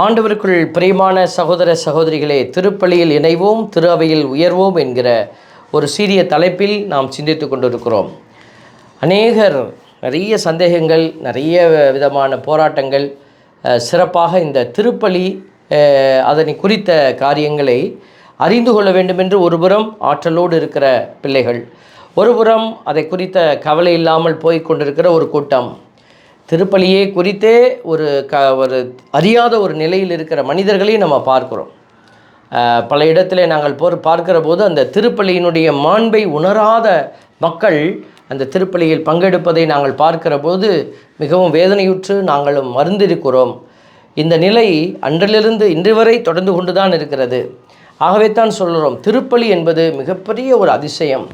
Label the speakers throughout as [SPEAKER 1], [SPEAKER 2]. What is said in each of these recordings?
[SPEAKER 1] ஆண்டவருக்குள் பிரியமான சகோதர சகோதரிகளே திருப்பலியில் இணைவோம் திரு அவையில் உயர்வோம் என்கிற ஒரு சீரிய தலைப்பில் நாம் சிந்தித்து கொண்டிருக்கிறோம். அநேகர் நிறைய சந்தேகங்கள் நிறைய விதமான போராட்டங்கள் சிறப்பாக இந்த திருப்பலி அதனை குறித்த காரியங்களை அறிந்து கொள்ள வேண்டுமென்று ஒருபுறம் ஆற்றலோடு இருக்கிற பிள்ளைகள் ஒருபுறம் அதை குறித்த கவலை இல்லாமல் போய் கொண்டிருக்கிற ஒரு கூட்டம். திருப்பலியை குறித்தே ஒரு க ஒரு அறியாத ஒரு நிலையில் இருக்கிற மனிதர்களையும் நம்ம பார்க்குறோம். பல இடத்துல நாங்கள் போர் பார்க்கிற போது அந்த திருப்பலியினுடைய மாண்பை உணராத மக்கள் அந்த திருப்பலியில் பங்கெடுப்பதை நாங்கள் பார்க்கிற போது மிகவும் வேதனையுற்று நாங்களும் மருந்திருக்கிறோம். இந்த நிலை அன்றிலிருந்து இன்று வரை தொடர்ந்து கொண்டு தான் இருக்கிறது. ஆகவே தான் சொல்கிறோம் திருப்பலி என்பது மிகப்பெரிய ஒரு அதிசயம்.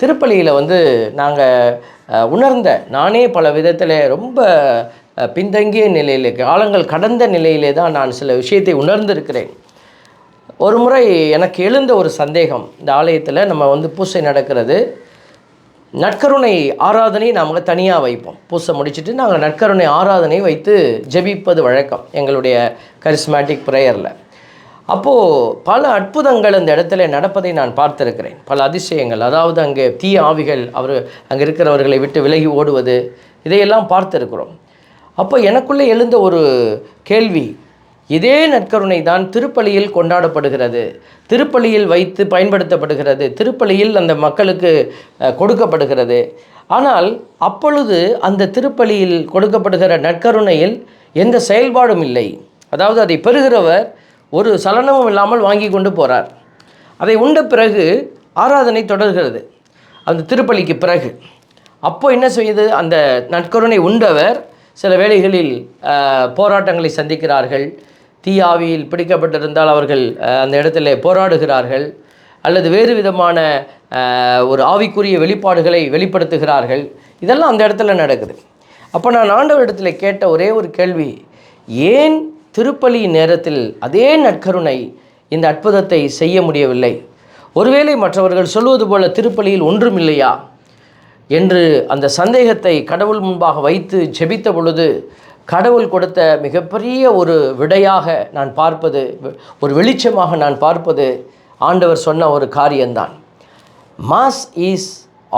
[SPEAKER 1] திருப்பலியில் வந்து நாங்கள் உணர்ந்த நானே பல விதத்தில் ரொம்ப பின்தங்கிய நிலையில் காலங்கள் கடந்த நிலையிலே தான் நான் சில விஷயத்தை உணர்ந்திருக்கிறேன். ஒரு முறை எனக்கு எழுந்த ஒரு சந்தேகம் இந்த ஆலயத்தில் நம்ம வந்து பூசை நடக்கிறது. நற்கருணை ஆராதனை நாம் தனியாக வைப்போம். பூசை முடிச்சுட்டு நாங்கள் நற்கருணை ஆராதனை வைத்து ஜெபிப்பது வழக்கம் எங்களுடைய கரிஸ்மேட்டிக் ப்ரேயரில் அப்போது பல அற்புதங்கள் அந்த இடத்துல நடப்பதை நான் பார்த்திருக்கிறேன். பல அதிசயங்கள் அதாவது அங்கே தீ ஆவிகள் அவர் அங்கே இருக்கிறவர்களை விட்டு விலகி ஓடுவது இதையெல்லாம் பார்த்துருக்கிறோம். அப்போ எனக்குள்ளே எழுந்த ஒரு கேள்வி இதே நற்கருணை தான் திருப்பலியில் கொண்டாடப்படுகிறது திருப்பலியில் வைத்து பயன்படுத்தப்படுகிறது திருப்பலியில் அந்த மக்களுக்கு கொடுக்கப்படுகிறது. ஆனால் அப்பொழுது அந்த திருப்பலியில் கொடுக்கப்படுகிற நற்கருணையில் எந்த செயல்பாடும் இல்லை. அதாவது அதை பெறுகிறவர் ஒரு சலனமும் இல்லாமல் வாங்கி கொண்டு போகிறார் அதை உண்ட பிறகு ஆராதனை தொடர்கிறது. அந்த திருப்பலிக்கு பிறகு. அப்போ என்ன செய்யுது அந்த நற்கருணை உண்டவர் சில வேளைகளில் போராட்டங்களை சந்திக்கிறார்கள். தீயாவியில் பிடிக்கப்பட்டிருந்தால் அவர்கள் அந்த இடத்துல போராடுகிறார்கள். அல்லது வேறு விதமான ஒரு ஆவிக்குரிய வெளிப்பாடுகளை வெளிப்படுத்துகிறார்கள். இதெல்லாம் அந்த இடத்துல நடக்குது. அப்போ நான் ஆண்டவரிடத்தில் கேட்ட ஒரே ஒரு கேள்வி ஏன் திருப்பலி நேரத்தில் அதே நற்கருணை இந்த அற்புதத்தை செய்ய முடியவில்லை. ஒருவேளை மற்றவர்கள் சொல்வது போல திருப்பலியில் ஒன்றும் இல்லையா என்று அந்த சந்தேகத்தை கடவுள் முன்பாக வைத்து ஜெபித்த பொழுது கடவுள் கொடுத்த மிகப்பெரிய ஒரு விடையாக நான் பார்ப்பது ஒரு வெளிச்சமாக நான் பார்ப்பது ஆண்டவர் சொன்ன ஒரு காரியம்தான். மாஸ் இஸ்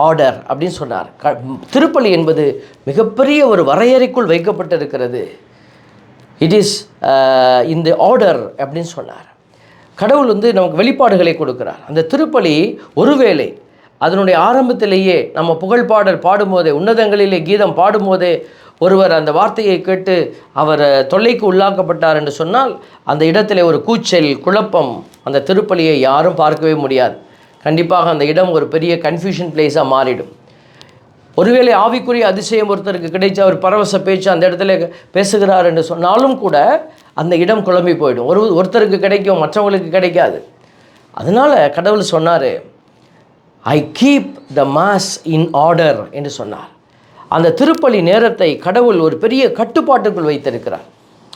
[SPEAKER 1] ஆர்டர் அப்படின்னு சொன்னார். க திருப்பலி என்பது மிகப்பெரிய ஒரு வரையறைக்குள் வைக்கப்பட்டிருக்கிறது. இட் இஸ் இந்த ஆர்டர் அப்படின்னு சொன்னார். கடவுள் வந்து நமக்கு வெளிப்பாடுகளை கொடுக்கிறார். அந்த திருப்பலி ஒருவேளை அதனுடைய ஆரம்பத்திலேயே நம்ம புகழ்பாடல் பாடும்போதே உன்னதங்களிலே கீதம் பாடும்போதே ஒருவர் அந்த வார்த்தையை கேட்டு அவர் தொல்லைக்கு உள்ளாக்கப்பட்டார் என்று சொன்னால் அந்த இடத்திலே ஒரு கூச்சல் குழப்பம் அந்த திருப்பலியை யாரும் பார்க்கவே முடியாது. கண்டிப்பாக அந்த இடம் ஒரு பெரிய கன்ஃபியூஷன் பிளேஸாக மாறிடும். ஒருவேளை ஆவிக்குரிய அதிசயம் ஒருத்தருக்கு கிடைச்ச அவர் பரவச பேச்சு அந்த இடத்துல பேசுகிறார் என்று சொன்னாலும் கூட அந்த இடம் குழம்பி போயிடும். ஒரு ஒருத்தருக்கு கிடைக்கும் மற்றவங்களுக்கு கிடைக்காது. அதனால் கடவுள் சொன்னார் I keep the mass in order என்று சொன்னார். அந்த திருப்பலி நேரத்தை கடவுள் ஒரு பெரிய கட்டுப்பாட்டுக்குள் வைத்திருக்கிறார்.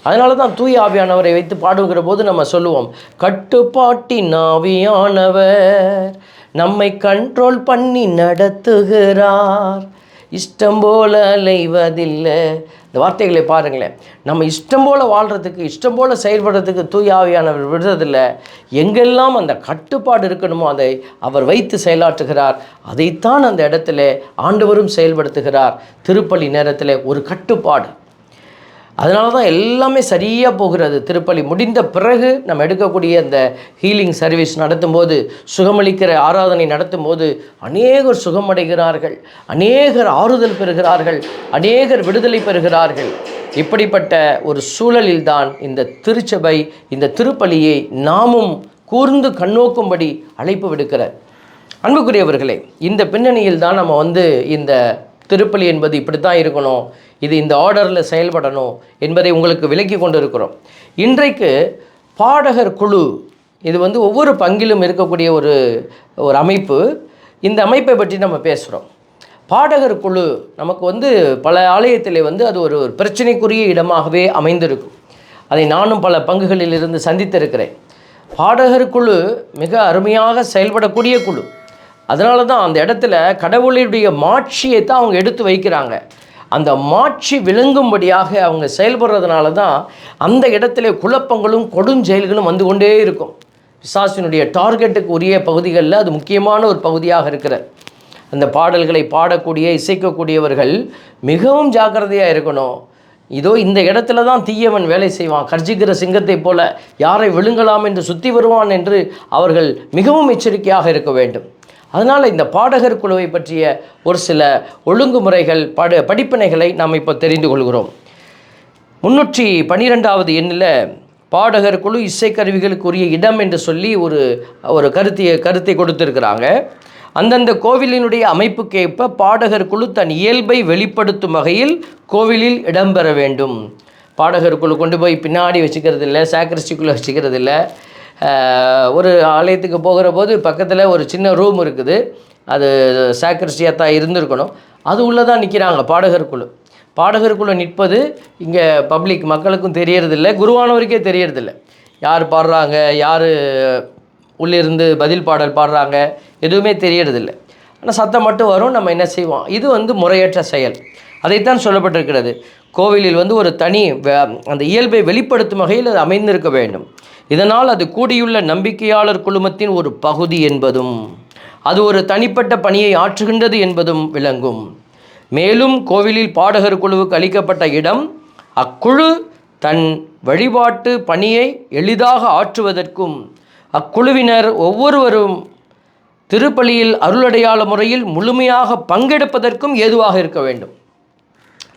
[SPEAKER 1] அதனால தான் தூய ஆவியானவரை வைத்து பாடுகிற போது நம்ம சொல்லுவோம் கட்டுப்பாட்டின் ஆவியானவர் நம்மை கண்ட்ரோல் பண்ணி நடத்துகிறார். இஷ்டம் போல அலைவதில்லை. இந்த வார்த்தைகளை பாருங்களேன். நம்ம இஷ்டம் போல் வாழ்கிறதுக்கு இஷ்டம் போல் செயல்படுறதுக்கு தூயாவியானவர் விடுறதில்லை. எங்கெல்லாம் அந்த கட்டுப்பாடு இருக்கணுமோ அதை அவர் வைத்து செயலாற்றுகிறார். அதைத்தான் அந்த இடத்துல ஆண்டவரும் செயல்படுத்துகிறார். திருப்பலி நேரத்தில் ஒரு கட்டுப்பாடு. அதனால தான் எல்லாமே சரியாக போகிறது. திருப்பலி முடிந்த பிறகு நம்ம எடுக்கக்கூடிய அந்த ஹீலிங் சர்வீஸ் நடத்தும்போது சுகமளிக்கிற ஆராதனை நடத்தும்போது அநேகர் சுகமடைகிறார்கள் அநேகர் ஆறுதல் பெறுகிறார்கள் அநேகர் விடுதலை பெறுகிறார்கள். இப்படிப்பட்ட ஒரு சூழலில்தான் இந்த திருச்சபை இந்த திருப்பலியை நாமும் கூர்ந்து கண்ணோக்கும்படி அழைப்பு விடுக்கிறார். அன்புக்குரியவர்களே இந்த பின்னணியில் தான் நம்ம வந்து இந்த திருப்பலி என்பது இப்படி தான் இருக்கணும். இது இந்த ஆர்டரில் செயல்படணும் என்பதை உங்களுக்கு விளக்கி கொண்டு இருக்கிறோம் இன்றைக்கு பாடகர் குழு இது வந்து ஒவ்வொரு பங்கிலும் இருக்கக்கூடிய ஒரு ஒரு அமைப்பு. இந்த அமைப்பை பற்றி நம்ம பேசுகிறோம் பாடகர் குழு நமக்கு வந்து பல ஆலயத்தில் வந்து அது ஒரு ஒரு பிரச்சனைக்குரிய இடமாகவே அமைந்திருக்கும். அதை நானும் பல பங்குகளில் இருந்து சந்தித்திருக்கிறேன். பாடகர் குழு மிக அருமையாக செயல்படக்கூடிய குழு. அதனால தான் அந்த இடத்துல கடவுளுடைய மாட்சியை தான் அவங்க எடுத்து வைக்கிறாங்க. அந்த மாட்சி விளங்கும்படியாக அவங்க செயல்படுறதுனால தான் அந்த இடத்துல குழப்பங்களும் கொடுஞ்செயல்களும் வந்து கொண்டே இருக்கும். பிசாசினுடைய டார்கெட்டுக்கு உரிய பகுதிகளில் அது முக்கியமான ஒரு பகுதியாக இருக்கிறது. அந்த பாடல்களை பாடக்கூடிய இசைக்கக்கூடியவர்கள் மிகவும் ஜாக்கிரதையாக இருக்கணும். இதோ இந்த இடத்துல தான் தீயவன் வேலை செய்வான். கர்ஜிக்கிற சிங்கத்தைப் போல யாரை விழுங்கலாம் என்று சுற்றி வருவான் என்று அவர்கள் மிகவும் எச்சரிக்கையாக இருக்க வேண்டும். அதனால் இந்த பாடகர் குழுவை பற்றிய ஒரு சில ஒழுங்குமுறைகள் பட படிப்பினைகளை நாம் இப்போ தெரிந்து கொள்கிறோம். முன்னூற்றி பன்னிரெண்டாவது எண்ணில் பாடகர் குழு இசைக்கருவிகளுக்குரிய இடம் என்று சொல்லி ஒரு ஒரு கருத்திய கருத்தை கொடுத்துருக்கிறாங்க. அந்தந்த கோவிலினுடைய அமைப்புக்கேற்ப பாடகர் குழு தன் இயல்பை வெளிப்படுத்தும் வகையில் கோவிலில் இடம்பெற வேண்டும். பாடகர் குழு கொண்டு போய் பின்னாடி வச்சுக்கிறது இல்லை சாக்ரிஸ்டிக்குள்ளே வச்சுக்கிறது இல்லை ஒரு ஆலயத்துக்கு போகிற போது பக்கத்தில் ஒரு சின்ன ரூம் இருக்குது. அது சாக்ரிஸ்டியாக தான் இருந்திருக்கணும். அது உள்ளே தான் நிற்கிறாங்க பாடகர் குழு பாடகருக்குள்ளே நிற்பது இங்கே பப்ளிக் மக்களுக்கும் தெரியறதில்ல குருவானவருக்கே தெரியறதில்ல. யார் பாடுறாங்க யார் உள்ளிருந்து பதில் பாடல் பாடுறாங்க எதுவுமே தெரியறதில்ல. ஆனால் சத்தம் மட்டும் வரும் நம்ம என்ன செய்வோம்? இது வந்து முறையற்ற செயல். அதைத்தான் சொல்லப்பட்டிருக்கிறது. கோவிலில் வந்து ஒரு தனி வ- அந்த இயல்பை வெளிப்படுத்தும் வகையில் அது அமைந்திருக்க வேண்டும். இதனால் அது கூடியுள்ள நம்பிக்கையாளர் குழுமத்தின் ஒரு பகுதி என்பதும் அது ஒரு தனிப்பட்ட பணியை ஆற்றுகின்றது என்பதும் விளங்கும். மேலும் கோவிலில் பாடகர் குழுவுக்கு அளிக்கப்பட்ட இடம் அக்குழு தன் வழிபாட்டு பணியை எளிதாக ஆற்றுவதற்கும் அக்குழுவினர் ஒவ்வொருவரும் திருப்பலியில் அருளடையாள முறையில் முழுமையாக பங்கெடுப்பதற்கும் ஏதுவாக இருக்க வேண்டும்.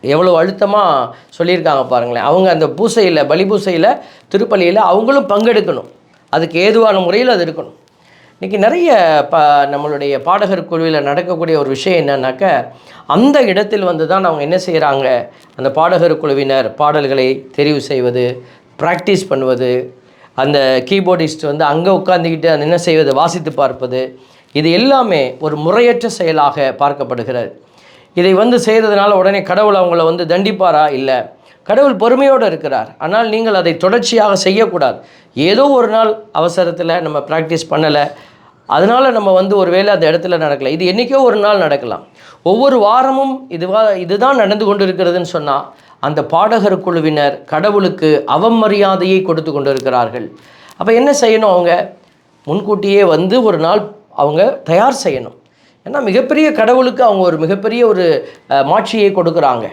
[SPEAKER 1] எவ்வளோ அழுத்தமாக சொல்லியிருக்காங்க பாருங்களேன். அவங்க அந்த பூசையில் பலி பூசையில் திருப்பலியில் அவங்களும் பங்கெடுக்கணும். அதுக்கு ஏதுவான முறையில் அது இருக்கணும். இன்றைக்கி நிறைய ப நம்மளுடைய பாடகர் குழுவில் நடக்கக்கூடிய ஒரு விஷயம் என்னன்னாக்க அந்த இடத்தில் வந்து தான் அவங்க என்ன செய்கிறாங்க அந்த பாடகர் குழுவினர் பாடல்களை தெரிவு செய்வது ப்ராக்டிஸ் பண்ணுவது அந்த கீபோர்டிஸ்ட் வந்து அங்கே உட்காந்துக்கிட்டு அந்த என்ன செய்வது வாசித்து பார்ப்பது இது எல்லாமே ஒரு முறையற்ற செயலாக பார்க்கப்படுகிறது. இதை வந்து செய்கிறதுனால உடனே கடவுள் அவங்கள வந்து தண்டிப்பாரா? இல்லை. கடவுள் பொறுமையோடு இருக்கிறார். ஆனால் நீங்கள் அதை தொடர்ச்சியாக செய்யக்கூடாது. ஏதோ ஒரு நாள் அவசரத்தில் நம்ம ப்ராக்டிஸ் பண்ணலை. அதனால் நம்ம வந்து ஒரு வேளை அந்த இடத்துல நடக்கலை. இது என்றைக்கோ ஒரு நாள் நடக்கலாம். ஒவ்வொரு வாரமும் இதுவா இதுதான் நடந்து கொண்டு இருக்கிறதுன்னு சொன்னால் அந்த பாடகர் குழுவினர் கடவுளுக்கு அவமரியாதையை கொடுத்து கொண்டு இருக்கிறார்கள் அப்போ என்ன செய்யணும் அவங்க? முன்கூட்டியே வந்து ஒரு நாள் அவங்க தயார் செய்யணும். ஏன்னா மிகப்பெரிய கடவுளுக்கு அவங்க ஒரு மிகப்பெரிய ஒரு மாட்சியை கொடுக்குறாங்க.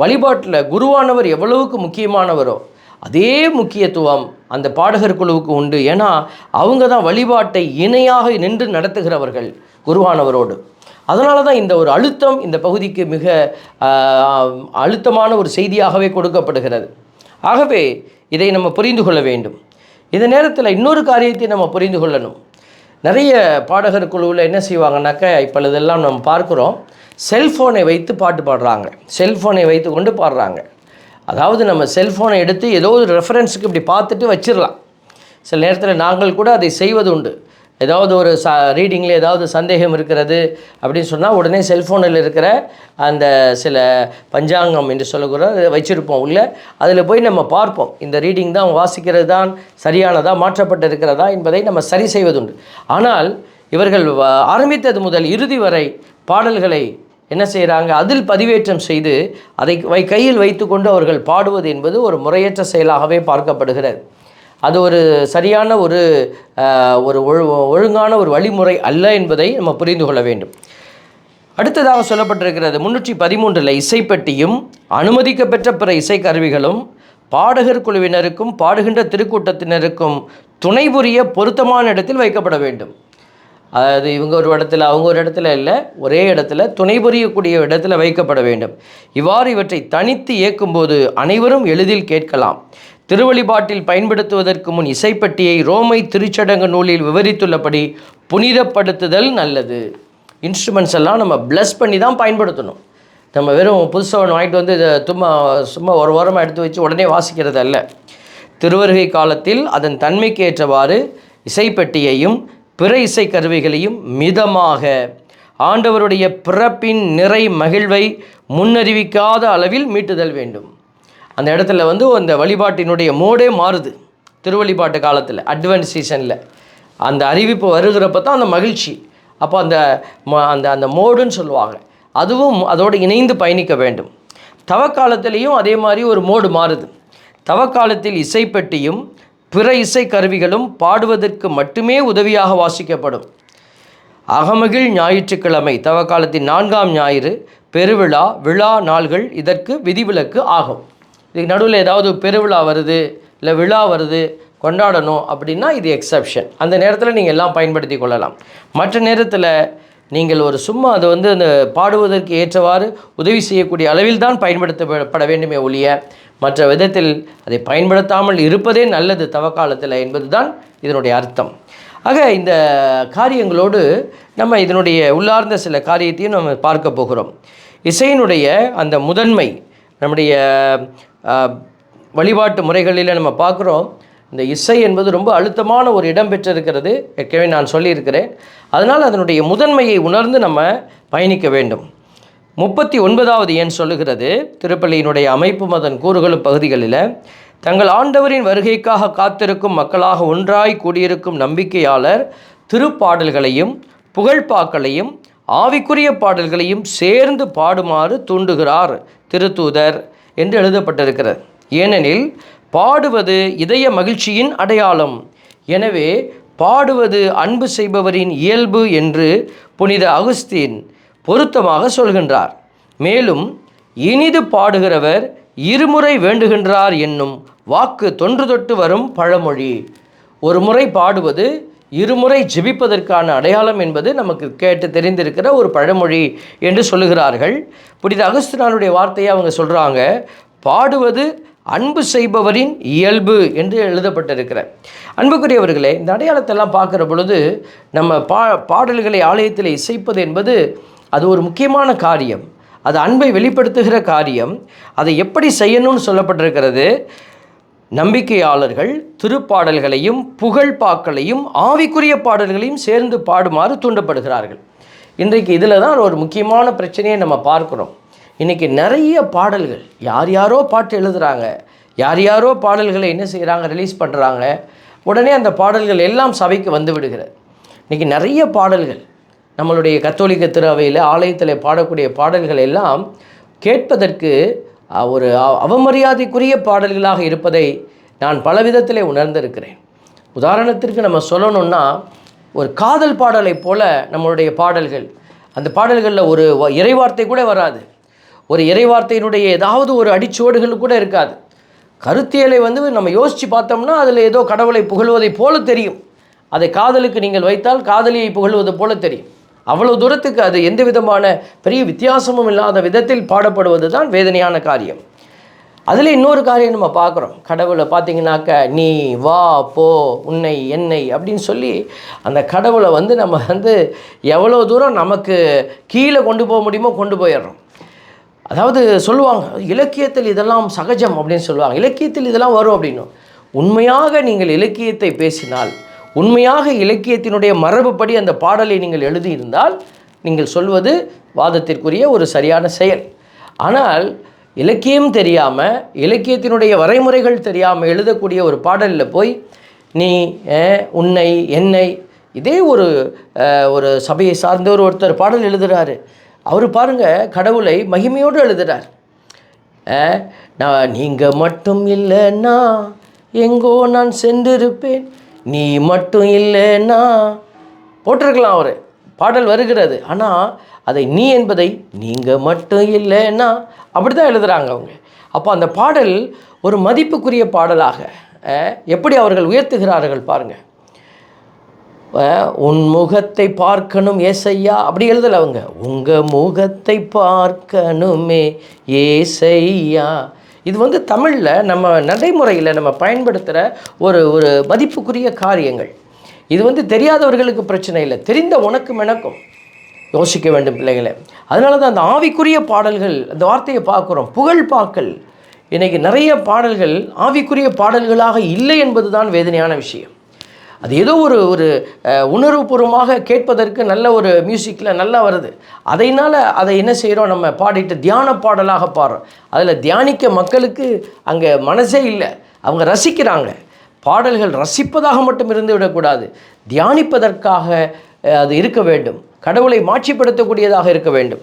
[SPEAKER 1] வழிபாட்டில் குருவானவர் எவ்வளவுக்கு முக்கியமானவரோ அதே முக்கியத்துவம் அந்த பாடகர் குழுவுக்கு உண்டு. ஏன்னா அவங்க தான் வழிபாட்டை இணையாக நின்று நடத்துகிறவர்கள் குருவானவரோடு. அதனால தான் இந்த ஒரு அழுத்தம் இந்த பகுதிக்கு மிக அழுத்தமான ஒரு செய்தியாகவே கொடுக்கப்படுகிறது. ஆகவே இதை நம்ம புரிந்து கொள்ள வேண்டும். இந்த நேரத்தில் இன்னொரு காரியத்தை நம்ம புரிந்து கொள்ளணும். நிறைய பாடகர் குழுவில் என்ன செய்வாங்கனாக்க இப்பொழுதெல்லாம் நம்ம பார்க்குறோம். செல்ஃபோனை வைத்து பாட்டு பாடுறாங்க. செல்ஃபோனை வைத்து கொண்டு பாடுறாங்க. அதாவது நம்ம செல்ஃபோனை எடுத்து ஏதோ ஒரு ரெஃபரன்ஸுக்கு இப்படி பார்த்துட்டு வச்சிடலாம். சில நேரத்தில் நாங்கள் கூட அதை செய்வது உண்டு. ஏதாவது ஒரு ச ரீடிங்கில் ஏதாவது சந்தேகம் இருக்கிறது அப்படின்னு சொன்னால் உடனே செல்ஃபோனில் இருக்கிற அந்த சில பஞ்சாங்கம் என்று சொல்லக்கூட வச்சுருப்போம் உள்ளே. அதில் போய் நம்ம பார்ப்போம் இந்த ரீடிங் தான் வாசிக்கிறது தான் சரியானதா மாற்றப்பட்டு இருக்கிறதா என்பதை நம்ம சரி செய்வதுண்டு. ஆனால் இவர்கள் ஆரம்பித்தது முதல் இறுதி வரை பாடல்களை என்ன செய்கிறாங்க அதில் பதிவேற்றம் செய்து அதை வை கையில் வைத்துக்கொண்டு அவர்கள் பாடுவது என்பது ஒரு முறையற்ற செயலாகவே பார்க்கப்படுகிறது. அது ஒரு சரியான ஒரு ஒரு ஒழு ஒழுங்கான ஒரு வழிமுறை அல்ல என்பதை நம்ம புரிந்து கொள்ள வேண்டும். அடுத்ததாக சொல்லப்பட்டிருக்கிறது முன்னூற்றி பதிமூன்றில் இசைப்பெட்டியும் அனுமதிக்கப்பெற்ற பிற இசைக்கருவிகளும் பாடகர் குழுவினருக்கும் பாடுகின்ற திருக்கூட்டத்தினருக்கும் துணை புரிய பொருத்தமான இடத்தில் வைக்கப்பட வேண்டும். அதாவது இவங்க ஒரு இடத்துல அவங்க ஒரு இடத்துல இல்லை ஒரே இடத்துல துணை புரியக்கூடிய இடத்துல வைக்கப்பட வேண்டும். இவ்வாறு இவற்றை தனித்து இயக்கும்போது அனைவரும் எளிதில் கேட்கலாம். திருவழிபாட்டில் பயன்படுத்துவதற்கு முன் இசைப்பட்டியை ரோமை திருச்சடங்கு நூலில் விவரித்துள்ளபடி புனிதப்படுத்துதல் நல்லது. இன்ஸ்ட்ருமெண்ட்ஸ் எல்லாம் நம்ம ப்ளஸ் பண்ணி தான் பயன்படுத்தணும். நம்ம வெறும் புதுசாக ஒன்று வாங்கிட்டு வந்து இதை சும்மா சும்மா ஒரு வாரமாக எடுத்து வச்சு உடனே வாசிக்கிறது அல்ல. திருவருகை காலத்தில் அதன் தன்மைக்கு ஏற்றவாறு இசைப்பெட்டியையும் பிற இசை கருவிகளையும் மிதமாக ஆண்டவருடைய பிறப்பின் நிறை மகிழ்வை முன்னறிவிக்காத அளவில் மீட்டுதல் வேண்டும். அந்த இடத்துல வந்து அந்த வழிபாட்டினுடைய மோடே மாறுது. திருவழிபாட்டு காலத்தில் அட்வான்ஸ் சீசனில் அந்த அறிவிப்பு வருகிறப்ப தான் அந்த மகிழ்ச்சி. அப்போ அந்த ம- அந்த அந்த மோடுன்னு சொல்லுவாங்க. அதுவும் அதோடு இணைந்து பயணிக்க வேண்டும். தவக்காலத்திலையும் அதே மாதிரி ஒரு மோடு மாறுது. தவக்காலத்தில் இசைப்பெட்டியும் பிற இசை கருவிகளும் பாடுவதற்கு மட்டுமே உதவியாக வாசிக்கப்படும். அகமகிழ் ஞாயிற்றுக்கிழமை தவக்காலத்தின் நான்காம் ஞாயிறு பெருவிழா விழா நாள்கள் இதற்கு விதிவிலக்கு ஆகும். இதுக்கு நடுவில் ஏதாவது பெருவிழா வருது இல்லை விழா வருது கொண்டாடணும் அப்படின்னா இது எக்ஸப்ஷன் அந்த நேரத்தில் நீங்கள் எல்லாம் பயன்படுத்தி கொள்ளலாம். மற்ற நேரத்தில் நீங்கள் ஒரு சும்மா அதை வந்து அந்த பாடுவதற்கு ஏற்றவாறு உதவி செய்யக்கூடிய அளவில் தான் பயன்படுத்தப்பட வேண்டுமே ஒழிய மற்ற விதத்தில் அதை பயன்படுத்தாமல் இருப்பதே நல்லது தவக்காலத்தில் என்பது தான் இதனுடைய அர்த்தம். ஆக இந்த காரியங்களோடு நம்ம இதனுடைய உள்ளார்ந்த சில காரியத்தையும் நம்ம பார்க்க போகிறோம். இசையினுடைய அந்த முதன்மை நம்முடைய வழிபாட்டு முறைகளில் நம்ம பார்க்குறோம். இந்த இசை என்பது ரொம்ப அழுத்தமான ஒரு இடம் பெற்றிருக்கிறது. ஏற்கனவே நான் சொல்லியிருக்கிறேன். அதனால் அதனுடைய முதன்மையை உணர்ந்து நம்ம பயணிக்க வேண்டும். முப்பத்தி ஒன்பதாவது ஏன் சொல்லுகிறது. திருப்பள்ளியினுடைய அமைப்பு அதன் கூறுகளும் பகுதிகளில் தங்கள் ஆண்டவரின் வருகைக்காக காத்திருக்கும் மக்களாக ஒன்றாய் கூடியிருக்கும் நம்பிக்கையாளர் திருப்பாடல்களையும் புகழ்பாக்களையும் ஆவிக்குரிய பாடல்களையும் சேர்ந்து பாடுமாறு தூண்டுகிறார் திருத்தூதர். என்று எழுதப்பட்டிருக்கிறது. ஏனெனில் பாடுவது இதய மகிழ்ச்சியின் அடையாளம். எனவே பாடுவது அன்பு செய்பவரின் இயல்பு என்று புனித அகுஸ்தீன் பொருத்தமாக சொல்கின்றார். மேலும் இனிது பாடுகிறவர் இருமுறை வேண்டுகின்றார் என்னும் வாக்கு தொன்று தொட்டு வரும் பழமொழி. ஒரு முறை பாடுவது இருமுறை ஜெபிப்பதற்கான அடையாளம் என்பது நமக்கு கேட்டு தெரிந்திருக்கிற ஒரு பழமொழி என்று சொல்லுகிறார்கள். புனித அகஸ்தினானுடைய வார்த்தையை அவங்க சொல்கிறாங்க பாடுவது அன்பு செய்பவரின் இயல்பு என்று எழுதப்பட்டிருக்கிற. அன்புக்குரியவர்களே இந்த அடையாளத்தெல்லாம் பார்க்குற பொழுது நம்ம பா பாடல்களை ஆலயத்தில் இசைப்பது என்பது அது ஒரு முக்கியமான காரியம். அது அன்பை வெளிப்படுத்துகிற காரியம். அதை எப்படி செய்யணும்னு சொல்லப்பட்டிருக்கிறது. நம்பிக்கையாளர்கள் திருப்பாடல்களையும் புகழ்பாக்களையும் ஆவிக்குரிய பாடல்களையும் சேர்ந்து பாடுமாறு தூண்டப்படுகிறார்கள். இன்றைக்கு இதில் தான் ஒரு முக்கியமான பிரச்சனையை நம்ம பார்க்குறோம். இன்றைக்கி நிறைய பாடல்கள் யார் யாரோ பாட்டு எழுதுகிறாங்க யார் யாரோ பாடல்களை என்ன செய்கிறாங்க ரிலீஸ் பண்ணுறாங்க உடனே அந்த பாடல்கள் எல்லாம் சபைக்கு வந்து விடுகிறது. இன்றைக்கி நிறைய பாடல்கள் நம்மளுடைய கத்தோலிக்க திருவையில் ஆலயத்தில் பாடக்கூடிய பாடல்கள் எல்லாம் கேட்பதற்கு ஒரு அவமரியாதைக்குரிய பாடல்களாக இருப்பதை நான் பல விதத்திலே உணர்ந்திருக்கிறேன். உதாரணத்திற்கு நம்ம சொல்லணும்னா ஒரு காதல் பாடலைப் போல நம்மளுடைய பாடல்கள் அந்த பாடல்களில் ஒரு வ- இறைவார்த்தை கூட வராது. ஒரு இறைவார்த்தையினுடைய ஏதாவது ஒரு அடிச்சுவடுகள் கூட இருக்காது. கருத்தியலை வந்து நம்ம யோசித்து பார்த்தோம்னா அதில் ஏதோ கடவுளை புகழ்வதைப் போல தெரியும். அதை காதலுக்கு நீங்கள் வைத்தால் காதலியை புகழ்வது போல தெரியும். அவ்வளோ தூரத்துக்கு அது எந்த விதமான பெரிய வித்தியாசமும் இல்லாத விதத்தில் பாடப்படுவது தான் வேதனையான காரியம். அதில் இன்னொரு காரியம் நம்ம பார்க்குறோம். கடவுளை பார்த்தீங்கன்னாக்க நீ வா போ உன்னை என்னை அப்படின்னு சொல்லி அந்த கடவுளை வந்து நம்ம வந்து எவ்வளோ தூரம் நமக்கு கீழே கொண்டு போக முடியுமோ கொண்டு போயிடுறோம். அதாவது சொல்லுவாங்க இலக்கியத்தில் இதெல்லாம் சகஜம் அப்படின்னு சொல்லுவாங்க. இலக்கியத்தில் இதெல்லாம் வரும் அப்படின்னு. உண்மையாக நீங்கள் இலக்கியத்தை பேசினால் உண்மையாக இலக்கியத்தினுடைய மரபுப்படி அந்த பாடலை நீங்கள் எழுதியிருந்தால் நீங்கள் சொல்வது வாதத்திற்குரிய ஒரு சரியான செயல். ஆனால் இலக்கியம் தெரியாமல் இலக்கியத்தினுடைய வரைமுறைகள் தெரியாமல் எழுதக்கூடிய ஒரு பாடலில் போய் நீ உன்னை என்னை இதே ஒரு ஒரு சபையை சார்ந்த ஒரு ஒருத்தர் பாடல் எழுதுகிறாரு அவர் பாருங்கள் கடவுளை மகிமையோடு எழுதுகிறார் நான் நீங்கள் மட்டும் இல்லைன்னா எங்கோ நான் சென்றிருப்பேன். நீ மட்டும் இல்லைன்னா போட்டிருக்கலாம் அவர். பாடல் வருகிறது. ஆனால் அதை நீ என்பதை நீங்கள் மட்டும் இல்லைன்னா அப்படி தான் எழுதுகிறாங்க அவங்க. அப்போ அந்த பாடல் ஒரு மதிப்புக்குரிய பாடலாக எப்படி அவர்கள் உயர்த்துகிறார்கள் பாருங்கள் உன் முகத்தை பார்க்கணும் ஏசையா? அப்படி எழுதலை அவங்க. உங்கள் முகத்தை பார்க்கணுமே ஏசையா? இது வந்து தமிழில் நம்ம நடைமுறையில் நம்ம பயன்படுத்துகிற ஒரு ஒரு மதிப்புக்குரிய காரியங்கள். இது வந்து தெரியாதவர்களுக்கு பிரச்சனை இல்லை. தெரிந்த உனக்கும் எனக்கும் யோசிக்க வேண்டும் பிள்ளைகளை. அதனால தான் அந்த ஆவிக்குரிய பாடல்கள் அந்த வார்த்தையை பார்க்குறோம். புகழ் பாக்கள் இன்றைக்கி நிறைய பாடல்கள் ஆவிக்குரிய பாடல்களாக இல்லை என்பது தான் வேதனையான விஷயம். அது ஏதோ ஒரு ஒரு உணர்வுபூர்வமாக கேட்பதற்கு நல்ல ஒரு மியூசிக்கில் நல்லா வருது. அதையினால் அதை என்ன செய்கிறோம் நம்ம பாடிட்டு தியான பாடலாக பாடுறோம். அதில் தியானிக்க மக்களுக்கு அங்கே மனசே இல்லை. அவங்க ரசிக்கிறாங்க. பாடல்கள் ரசிப்பதாக மட்டும் இருந்து விடக்கூடாது. தியானிப்பதற்காக அது இருக்க வேண்டும். கடவுளை மாட்சிப்படுத்தக்கூடியதாக இருக்க வேண்டும்.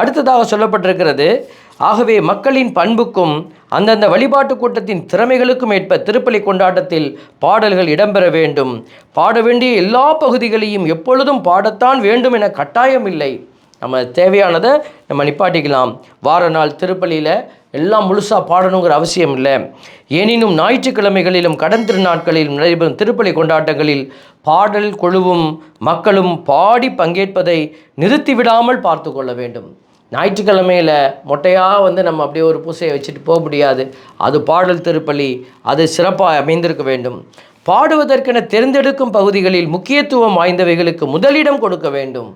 [SPEAKER 1] அடுத்ததாக சொல்லப்பட்டிருக்கிறது ஆகவே மக்களின் பண்புக்கும் அந்தந்த வழிபாட்டு கூட்டத்தின் திறமைகளுக்கும் ஏற்ப திருப்பலி கொண்டாட்டத்தில் பாடல்கள் இடம்பெற வேண்டும். பாட வேண்டிய எல்லா பகுதிகளையும் எப்பொழுதும் பாடத்தான் வேண்டும் என கட்டாயம் இல்லை. நம்ம தேவையானதை நம்ம நிப்பாட்டிக்கலாம். வார நாள் திருப்பலியில் எல்லாம் முழுசாக பாடணுங்கிற அவசியம் இல்லை. எனினும் ஞாயிற்றுக்கிழமைகளிலும் கடன் திருநாட்களிலும் நடைபெறும் திருப்பலி கொண்டாட்டங்களில் பாடல் குழுவும் மக்களும் பாடி பங்கேற்பதை நிறுத்திவிடாமல் பார்த்து கொள்ள வேண்டும். ஞாயிற்றுக்கிழமையில் மொட்டையாக வந்து நம்ம அப்படியே ஒரு பூசையை வச்சுட்டு போக முடியாது. அது பாடல் திருப்பலி அது சிறப்பாக அமைந்திருக்க வேண்டும். பாடுவதற்கென தேர்ந்தெடுக்கும் பகுதிகளில் முக்கியத்துவம் வாய்ந்தவைகளுக்கு முதலிடம் கொடுக்க வேண்டும்.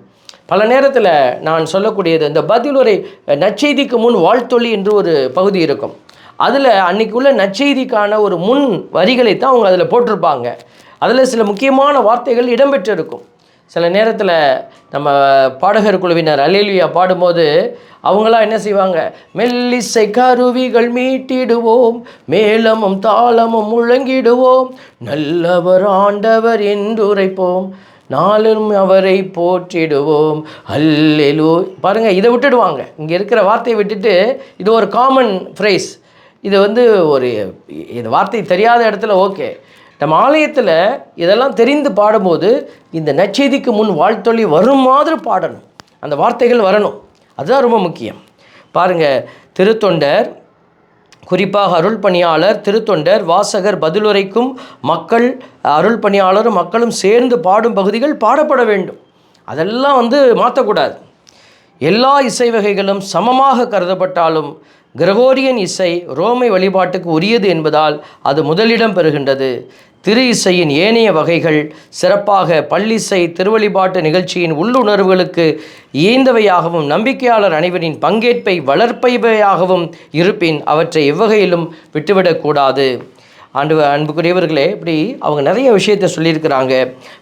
[SPEAKER 1] பல நேரத்தில் நான் சொல்லக்கூடியது இந்த பதிலுரை நற்செய்திக்கு முன் வாழ்த்தொழி என்று ஒரு பகுதி இருக்கும். அதில் அன்றைக்குள்ள நச்செய்திக்கான நற்செய்திக்கான ஒரு முன் வரிகளை தான் அவங்க அதில் போட்டிருப்பாங்க. அதில் சில முக்கியமான வார்த்தைகள் இடம்பெற்றிருக்கும். சில நேரத்தில் நம்ம பாடகர் குழுவினர் அலேலியா பாடும்போது அவங்களாம் என்ன செய்வாங்க? மெல்லிசை கருவிகள் மீட்டிடுவோம் மேளமும் தாளமும் முழங்கிடுவோம் நல்லவர் ஆண்டவர் என்றுரைப்போம் நாளும் அவரை போற்றிடுவோம். அல்லேலூ பாருங்கள் இதை விட்டுடுவாங்க. இங்கே இருக்கிற வார்த்தையை விட்டுட்டு இது ஒரு காமன் ஃப்ரேஸ் இது வந்து ஒரு இது வார்த்தை தெரியாத இடத்துல ஓகே நம்ம ஆலயத்தில் இதெல்லாம் தெரிந்து பாடும்போது இந்த நச்செய்திக்கு முன் வாழ்த்தொழி வரும் மாதிரி பாடணும். அந்த வார்த்தைகள் வரணும். அதுதான் ரொம்ப முக்கியம். பாருங்கள் திருத்தொண்டர் குறிப்பாக அருள் பணியாளர் திருத்தொண்டர் வாசகர் பதிலுரைக்கும் மக்கள் அருள் பணியாளரும் மக்களும் சேர்ந்து பாடும் பகுதிகள் பாடப்பட வேண்டும். அதெல்லாம் வந்து மாற்றக்கூடாது. எல்லா இசை வகைகளும் சமமாக கருதப்பட்டாலும் கிரகோரியன் இசை ரோமை வழிபாட்டுக்கு உரியது என்பதால் அது முதலிடம் பெறுகின்றது. திரு இசையின் ஏனைய வகைகள் சிறப்பாக பள்ளிசை திருவழிபாட்டு நிகழ்ச்சியின் உள்ளுணர்வுகளுக்கு ஈந்தவையாகவும் நம்பிக்கையாளர் அனைவரின் பங்கேற்பை வளர்ப்பவையாகவும் இருப்பின் அவற்றை எவ்வகையிலும் விட்டுவிடக்கூடாது. ஆண்டு அன்புக்குரியவர்களே இப்படி அவங்க நிறைய விஷயத்தை சொல்லியிருக்கிறாங்க.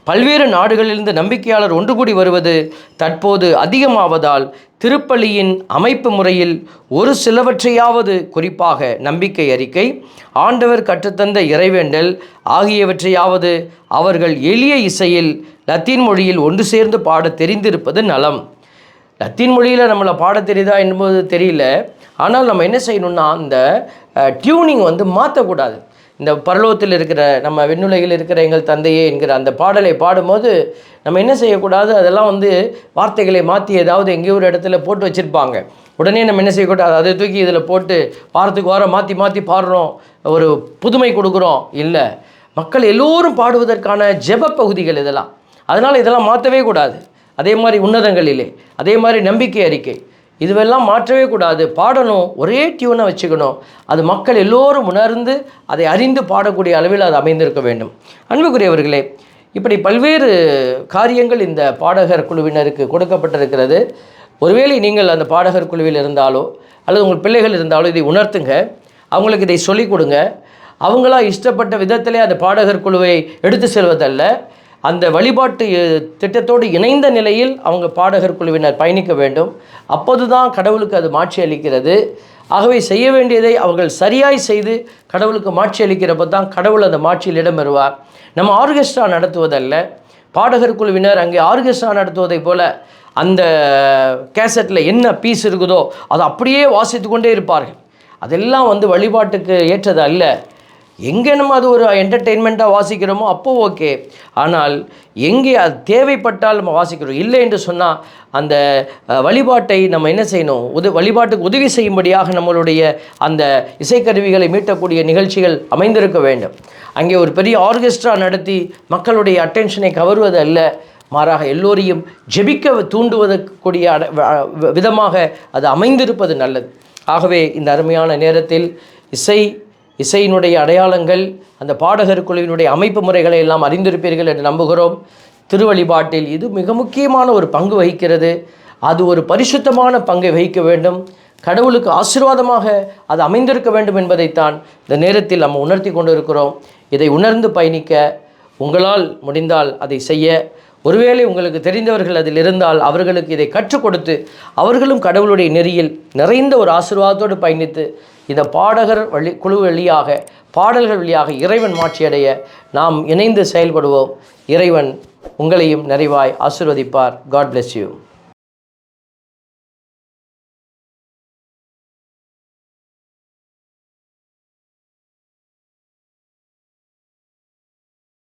[SPEAKER 1] பல்வேறு நாடுகளிலிருந்து நம்பிக்கையாளர் ஒன்று கூடி வருவது தற்போது அதிகமாவதால் திருப்பலியின் அமைப்பு முறையில் ஒரு சிலவற்றையாவது குறிப்பாக நம்பிக்கை அறிக்கை ஆண்டவர் கற்றுத்தந்த இறைவேண்டல் ஆகியவற்றையாவது அவர்கள் எளிய இசையில் லத்தீன் மொழியில் ஒன்று சேர்ந்து பாட தெரிந்திருப்பது நலம். லத்தீன் மொழியில் நம்மளை பாட தெரியுதா என்பது தெரியல. ஆனால் நம்ம என்ன செய்யணும்னா அந்த டியூனிங் வந்து மாற்றக்கூடாது இந்த பரலோகத்தில் இருக்கிற நம்ம விண்ணுலகில் இருக்கிற எங்கள் தந்தையே என்கிற அந்த பாடலை பாடும்போது நம்ம என்ன செய்யக்கூடாது? அதெல்லாம் வந்து வார்த்தைகளை மாற்றி ஏதாவது எங்கேயோ ஒரு இடத்துல போட்டு வச்சுருப்பாங்க. உடனே நம்ம என்ன செய்யக்கூடாது? அதை தூக்கி இதில் போட்டு வாரத்துக்கு வாரம் மாற்றி மாற்றி பாடுறோம். ஒரு புதுமை கொடுக்குறோம். இல்லை. மக்கள் எல்லோரும் பாடுவதற்கான ஜெப பகுதிகள் இதெல்லாம். அதனால் இதெல்லாம் மாற்றவே கூடாது. அதே மாதிரி உன்னதங்களிலே. அதே மாதிரி நம்பிக்கை அறிக்கை. இதுவெல்லாம் மாற்றவே கூடாது. பாடணும். ஒரே டியூனை வச்சுக்கணும். அது மக்கள் எல்லோரும் உணர்ந்து அதை அறிந்து பாடக்கூடிய அளவில் அது அமைந்திருக்க வேண்டும். அன்புக்குரியவர்களே இப்படி பல்வேறு காரியங்கள் இந்த பாடகர் குழுவினருக்கு கொடுக்கப்பட்டிருக்கிறது. ஒருவேளை நீங்கள் அந்த பாடகர் குழுவில் இருந்தாலோ அல்லது உங்கள் பிள்ளைகள் இருந்தாலோ இதை உணர்த்துங்க. அவங்களுக்கு இதை சொல்லிக் கொடுங்க. அவங்களா இஷ்டப்பட்ட விதத்திலே அந்த பாடகர் குழுவை எடுத்து செல்வதல்ல. அந்த வழிபாட்டு திட்டத்தோடு இணைந்த நிலையில் அவங்க பாடகர் குழுவினர் பயணிக்க வேண்டும். அப்போது தான் கடவுளுக்கு அது மாட்சி அளிக்கிறது. ஆகவே செய்ய வேண்டியதை அவர்கள் சரியாய் செய்து கடவுளுக்கு மாட்சி அளிக்கிறப்போ தான் கடவுள் அந்த மாட்சியில் இடம் பெறுவார் நம்ம ஆர்கெஸ்ட்ரா நடத்துவதல்ல. பாடகர் குழுவினர் அங்கே ஆர்கெஸ்ட்ரா நடத்துவதைப் போல அந்த கேசட்டில் என்ன பீஸ் இருக்குதோ அதை அப்படியே வாசித்து கொண்டே இருப்பார்கள். அதெல்லாம் வந்து வழிபாட்டுக்கு ஏற்றது அல்ல. எங்கே நம்ம அது ஒரு என்டர்டெயின்மெண்ட்டாக வாசிக்கிறோமோ அப்போ ஓகே ஆனால் எங்கே அது தேவைப்பட்டால் நம்ம வாசிக்கிறோம். இல்லை என்று சொன்னால் அந்த வழிபாட்டை நம்ம என்ன செய்யணும்? உத வழிபாட்டுக்கு உதவி செய்யும்படியாக நம்மளுடைய அந்த இசைக்கருவிகளை மீட்டக்கூடிய நிகழ்ச்சிகள் அமைந்திருக்க வேண்டும். அங்கே ஒரு பெரிய ஆர்கெஸ்ட்ரா நடத்தி மக்களுடைய அட்டென்ஷனை கவருவது அல்ல. மாறாக எல்லோரையும் ஜெபிக்க தூண்டுவதற்குரிய அட- விதமாக அது அமைந்திருப்பது நல்லது. ஆகவே இந்த அருமையான நேரத்தில் இசை இசையினுடைய அடையாளங்கள் அந்த பாடகர் குழுவினுடைய அமைப்பு முறைகளை எல்லாம் அறிந்திருப்பீர்கள் என்று நம்புகிறோம். திருவழிபாட்டில் இது மிக முக்கியமான ஒரு பங்கு வகிக்கிறது. அது ஒரு பரிசுத்தமான பங்கை வகிக்க வேண்டும். கடவுளுக்கு ஆசீர்வாதமாக அது அமைந்திருக்க வேண்டும் என்பதைத்தான் இந்த நேரத்தில் நம்ம உணர்த்தி கொண்டு இருக்கிறோம் இதை உணர்ந்து பயணிக்க உங்களால் முடிந்தால் அதை செய்ய. ஒருவேளை உங்களுக்கு தெரிந்தவர்கள் அதில் இருந்தால் அவர்களுக்கு இதை கற்றுக் கொடுத்து அவர்களும் கடவுளுடைய நெறியில் நிறைந்த ஒரு ஆசீர்வாதத்தோடு பயணித்து இந்த பாடகர் வழி குழு வழியாக பாடல்கள் வழியாக இறைவன் மாற்றியடைய நாம் இணைந்து செயல்படுவோம். இறைவன் உங்களையும் நிறைவாய் ஆசீர்வதிப்பார். God bless you